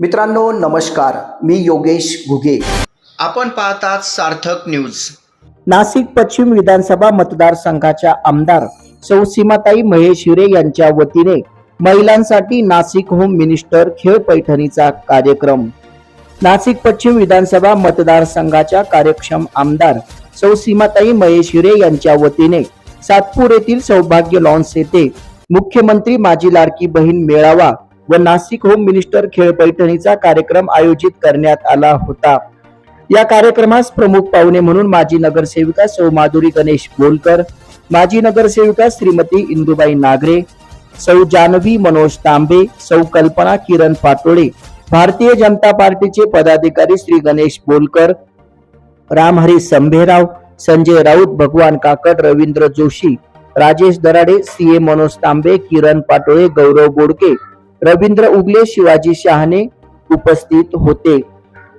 मित्रांनो नमस्कार. मी योगेश घुगे. आपण पाहतात सार्थक न्यूज. नाशिक पश्चिम विधानसभा मतदारसंघाच्या आमदार सौ सीमाताई महेश हिरे यांच्या वतीने महिलांसाठी नाशिक होम मिनिस्टर खेळ पैठणीचा कार्यक्रम. नाशिक पश्चिम विधानसभा मतदारसंघाच्या कार्यक्षम आमदार सौ सीमाताई महेश हिरे यांच्या वतीने सातपूर येथील सौभाग्य लॉन्स येथे मुख्यमंत्री माझी लाडकी बहीण मेळावा व नाशिक होम मिनिस्टर खेळ पैठणीचा कार्यक्रम आयोजित करण्यात आला होता. या कार्यक्रमास प्रमुख पाहुणे म्हणून माजी नगरसेविका सौ माधुरी गणेश बोलकर माजी नगरसेविका श्रीमती इंदुबाई नागरे सौ जानवी मनोज तांबे सौ कल्पना किरण पाटोळे भारतीय जनता पार्टीचे पदाधिकारी श्री गणेश बोलकर रामहरी संभेराव संजय राऊत भगवान काकड रवींद्र जोशी राजेश दराडे सी ए मनोज तांबे किरण पाटोळे गौरव बोडके रवींद्र उगले शिवाजी शहाणे उपस्थित होते.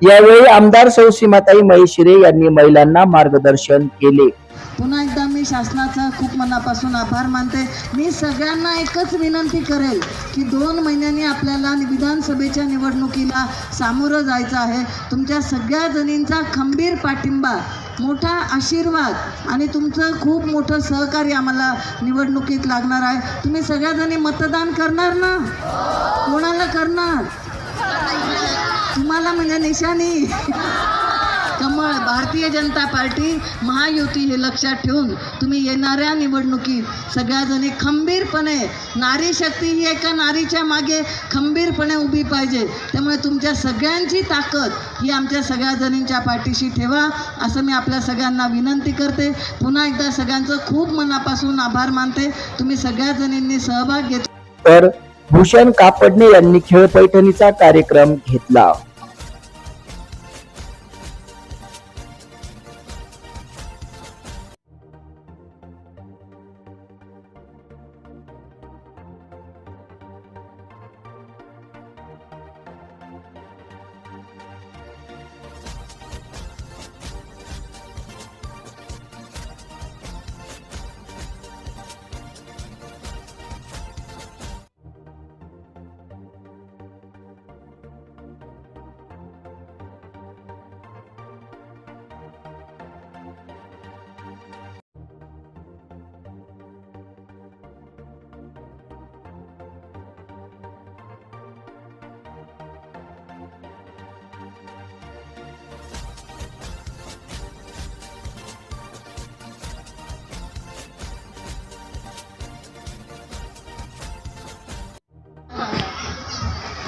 यावेळी आमदार सौ सीमाताई महेशिरे यांनी महिलांना मार्गदर्शन केले. पुन्हा एकदा मी शासनाचा खूप मनापासून आभार मानते. मी सगळ्यांना एकच विनंती करेल की दोन महिन्यांनी आपल्याला विधानसभेच्या निवडणुकीला सामोरं जायचं आहे. तुमच्या सगळ्या जणींचा खंबीर पाठिंबा मोठा आशीर्वाद आणि तुमचं खूप मोठं सहकार्य आम्हाला निवडणुकीत लागणार आहे. तुम्ही सगळ्याजणी मतदान करणार ना? कोणाला करणार? तुम्हाला म्हणजे निशाणी. त्यामुळे भारतीय जनता पार्टी महायुती हे लक्षात ठेवून तुम्ही येणाऱ्या निवडणुकीत सगळ्याजणी खंबीरपणे नारी शक्ती ही एका नारीच्या मागे खंबीरपणे उभी पाहिजे. त्यामुळे तुमच्या सगळ्यांची ताकद ही आमच्या सगळ्या जणींच्या पाठीशी ठेवा असं मी आपल्या सगळ्यांना विनंती करते. पुन्हा एकदा सगळ्यांचं खूप मनापासून आभार मानते. तुम्ही सगळ्या जणींनी सहभाग घेतला तर भूषण कापडणे यांनी खेळ पैठणीचा कार्यक्रम घेतला.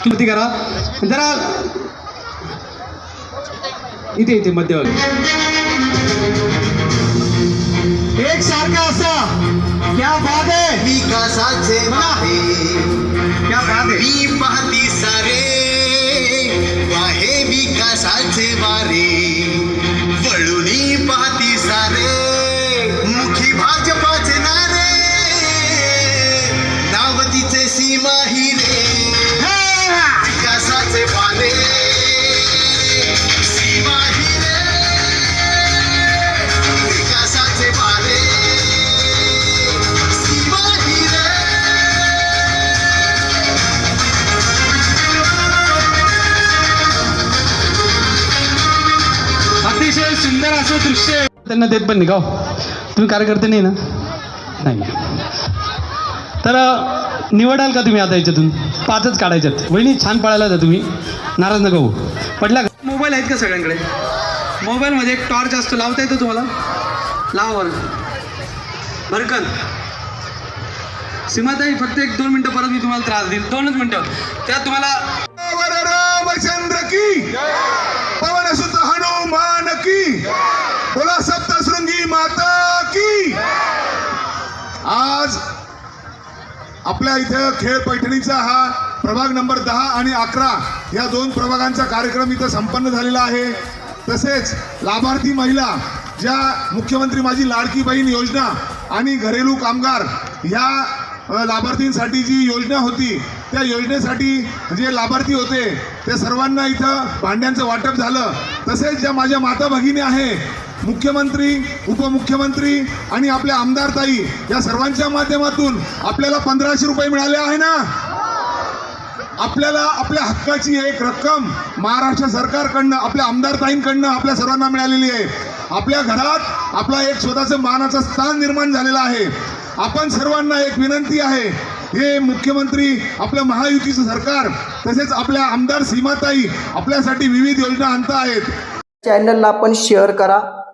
कृती करा. जरा इथे इथे मध्यभागी. एक सारखा असा सुंदर असं दृश्य त्यांना देत पण नाही का हो? तुम्ही कार्यकर्ते नाही ना? नाही. तर निवडाल का तुम्ही आता याच्यातून? पाचच काढायच्यात. वहिनी छान पळायला जा तुम्ही. नाराज नका हो पडला का? मोबाईल आहेत का सगळ्यांकडे? मोबाईलमध्ये एक टॉर्च असतो. लावता येतो तुम्हाला? लावा भरकन सीमाताई फक्त एक दोन मिनटं परत मी तुम्हाला त्रास देईल दोनच मिनटं. त्यात तुम्हाला आपल्या इथं खेळ पैठणीचा हा प्रभाग नंबर दहा आणि अकरा या दोन प्रभागांचा कार्यक्रम इथं संपन्न झालेला आहे. तसेच लाभार्थी महिला ज्या मुख्यमंत्री माझी लाडकी बहीण योजना आणि घरेलू कामगार या लाभार्थींसाठी जी योजना होती त्या योजनेसाठी जे लाभार्थी होते ते सर्वांना इथं भांड्यांचं वाटप झालं. तसेच ज्या माझ्या माता भगिनी आहे मुख्यमंत्री उपमुख्यमंत्री आणि आपल्या आमदार ताई या सर्वांच्या माध्यमातून आपल्याला पंधराशे रुपये मिळाले आहे ना? आपल्याला आपल्या हक्काची एक रक्कम महाराष्ट्र सरकारकडनं आपल्या आमदारताईंकडनं आपल्या सर्वांना मिळालेली आहे. आपल्या घरात आपला एक स्वतःचं मानाचं स्थान निर्माण झालेलं आहे. आपण सर्वांना एक विनंती आहे हे मुख्यमंत्री आपलं महायुतीचं सरकार तसेच आपल्या आमदार सीमाताई आपल्यासाठी विविध योजना आणता आहेत चॅनलला आपण शेअर करा.